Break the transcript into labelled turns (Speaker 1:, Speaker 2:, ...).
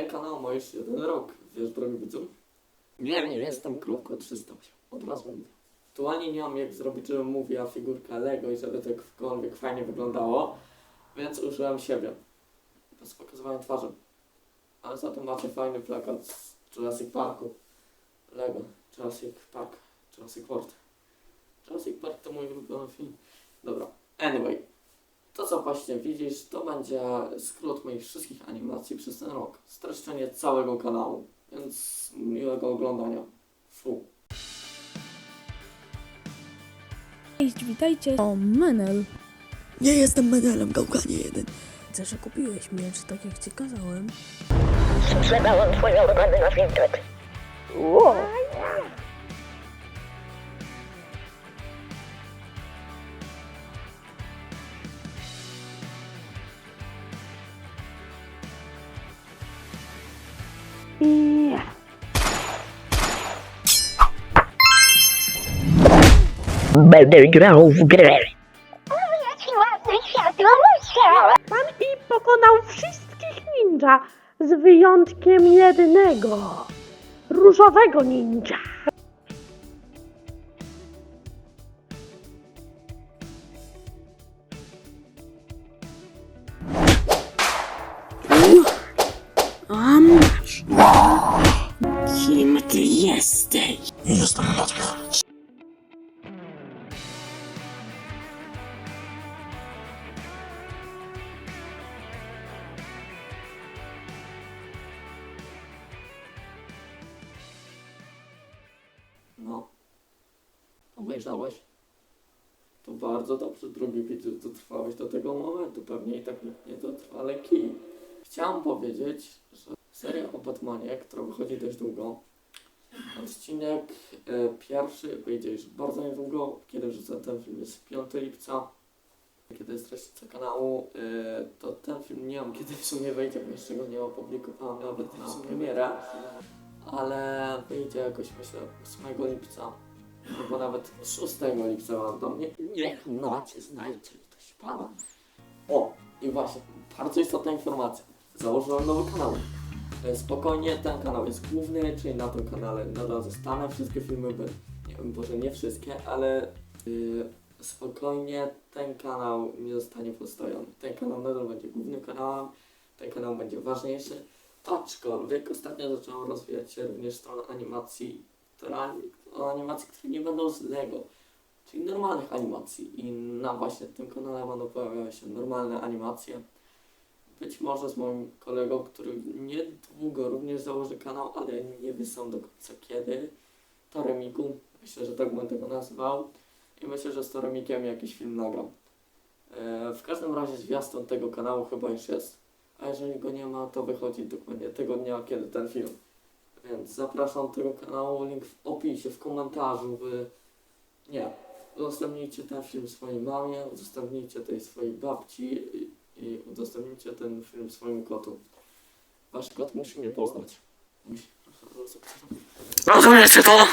Speaker 1: Ten kanał ma już jeden rok, wiesz, drogi widzu? Nie, nie, jestem krówko 308. Od razu mówię. Aktualnie nie mam jak zrobić, żebym mówiła figurka Lego i żeby to jakkolwiek fajnie wyglądało, więc użyłem siebie. Bez pokazywania twarzy. Ale za to macie fajny plakat z Jurassic Parku. Lego, Jurassic Park, Jurassic World. Jurassic Park to mój ulubiony film. Dobra, anyway. To co właśnie widzisz, to będzie skrót moich wszystkich animacji przez ten rok. Streszczenie całego kanału, więc miłego oglądania. Fu.
Speaker 2: Cześć, witajcie. O, Menel.
Speaker 3: Nie jestem menelem, gałganie jeden.
Speaker 2: Widzę, że kupiłeś miecz, tak jak ci kazałem.
Speaker 4: Sprzedałem twój ulubiony na Vinted. Będę grał w grę.
Speaker 5: Pan Pi pokonał wszystkich ninja z wyjątkiem jednego. Różowego ninja.
Speaker 3: Kim ty jesteś?
Speaker 6: Jestem matką.
Speaker 1: Obejrzałeś? To bardzo dobrze, drugi widzu, dotrwałeś do tego momentu. Pewnie i tak nikt nie dotrwa, ale kij. Chciałem powiedzieć, że seria o Batmanie, która wychodzi dość długo, odcinek e, pierwszy wyjdzie już bardzo niedługo, kiedy wrzucę ten film jest 5 lipca. Kiedy jest rocznica kanału, e, to ten film nie wiem kiedy w sumie wyjdzie, bo jeszcze go nie opublikowałem nawet na premierę. Ale wyjdzie jakoś myślę 8 lipca. Albo nawet 6 lipca mam do mnie. Niech nocie znajdzie to śpiewa. O, i właśnie, bardzo istotna informacja. Założyłem nowy kanał. Spokojnie, ten kanał jest główny, czyli na tym kanale nadal zostanę. Wszystkie filmy, by, nie wiem, może nie wszystkie, ale y, spokojnie, ten kanał nie zostanie postojowy. Ten kanał nadal będzie głównym kanałem, ten kanał będzie ważniejszy. Aczkolwiek ostatnio zaczęło rozwijać się również strona animacji, która, animacji, które nie będą z Lego, czyli normalnych animacji. I na właśnie tym kanale będą pojawiały się normalne animacje. Być może z moim kolegą, który niedługo również założy kanał, ale nie wie sam do końca kiedy. Toremiku, myślę, że tak będę go nazywał. I myślę, że z Toremikiem jakiś film nagram. E, w każdym razie zwiastun tego kanału chyba już jest. A jeżeli go nie ma, to wychodzi dokładnie tego dnia, kiedy ten film. Więc zapraszam do tego kanału, link w opisie, w komentarzu. Wy... Nie, udostępnijcie ten film swojej mamie, udostępnijcie tej swojej babci i, udostępnijcie ten film swojemu kotu. Wasz kot musi mnie poznać.
Speaker 3: Rozumiecie to?